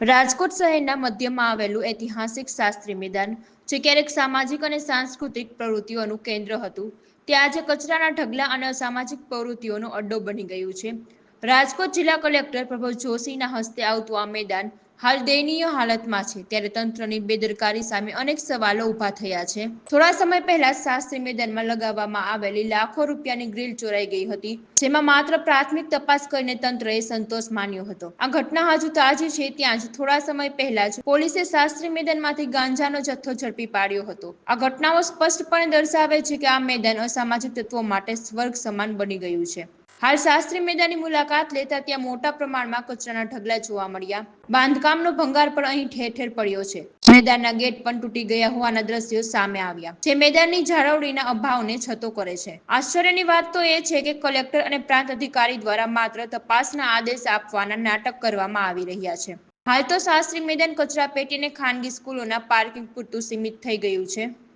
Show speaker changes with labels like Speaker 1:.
Speaker 1: રાજકોટ શહેરના મધ્યમાં આવેલું ઐતિહાસિક શાસ્ત્રી મેદાન, જે ક્યારેક સામાજિક અને સાંસ્કૃતિક પ્રવૃત્તિઓનું કેન્દ્ર હતું તે આજે કચરાના ઢગલા અને અસામાજિક પ્રવૃત્તિઓનો અડ્ડો બની ગયું છે. રાજકોટ જિલ્લા કલેક્ટર પ્રભવ જોશીના હસ્તે આવતું આ મેદાન હાલ દયનીય હાલતમાં છે. ત્યારે તંત્રની બેદરકારી સામે અનેક સવાલો ઊભા થયા છે. થોડા સમય પહેલા શાસ્ત્રી મેદાનમાં લગાવવામાં આવેલી લાખો રૂપિયાની ગ્રીલ ચોરાઈ ગઈ હતી, જેમાં માત્ર પ્રાથમિક તપાસ કરીને તંત્રએ સંતોષ માન્યો હતો. આ ઘટના હજુ તાજી છે, ત્યાં જ થોડા સમય પહેલા જ પોલીસે શાસ્ત્રી મેદાનમાંથી ગાંજાનો જથ્થો ઝડપી પાડ્યો હતો. આ ઘટનાઓ સ્પષ્ટપણે દર્શાવે છે કે આ મેદાન અસામાજિક તત્વો માટે સ્વર્ગ સમાન બની ગયું છે. હાલ શાસ્ત્રી મેદાનની મુલાકાત લેતા ત્યાં મોટા પ્રમાણમાં કચરાના ઢગલા જોવા મળ્યા. બાંધકામનો ભંગાર પણ અહીં ઠેર ઠેર પડ્યો છે. મેદાનના ગેટ પણ તૂટી ગયા હોવાના દ્રશ્યો સામે આવ્યા જે મેદાનની જાળવણીના અભાવને છતો કરે છે. આશ્ચર્યની વાત તો એ છે કે કલેક્ટર અને પ્રાંત અધિકારી દ્વારા માત્ર તપાસના આદેશ આપવાના નાટક કરવામાં આવી રહ્યા છે. હાલ તો શાસ્ત્રી મેદાન કચરા પેટીને ખાનગી સ્કૂલોના પાર્કિંગ પૂરતું સીમિત થઈ ગયું છે.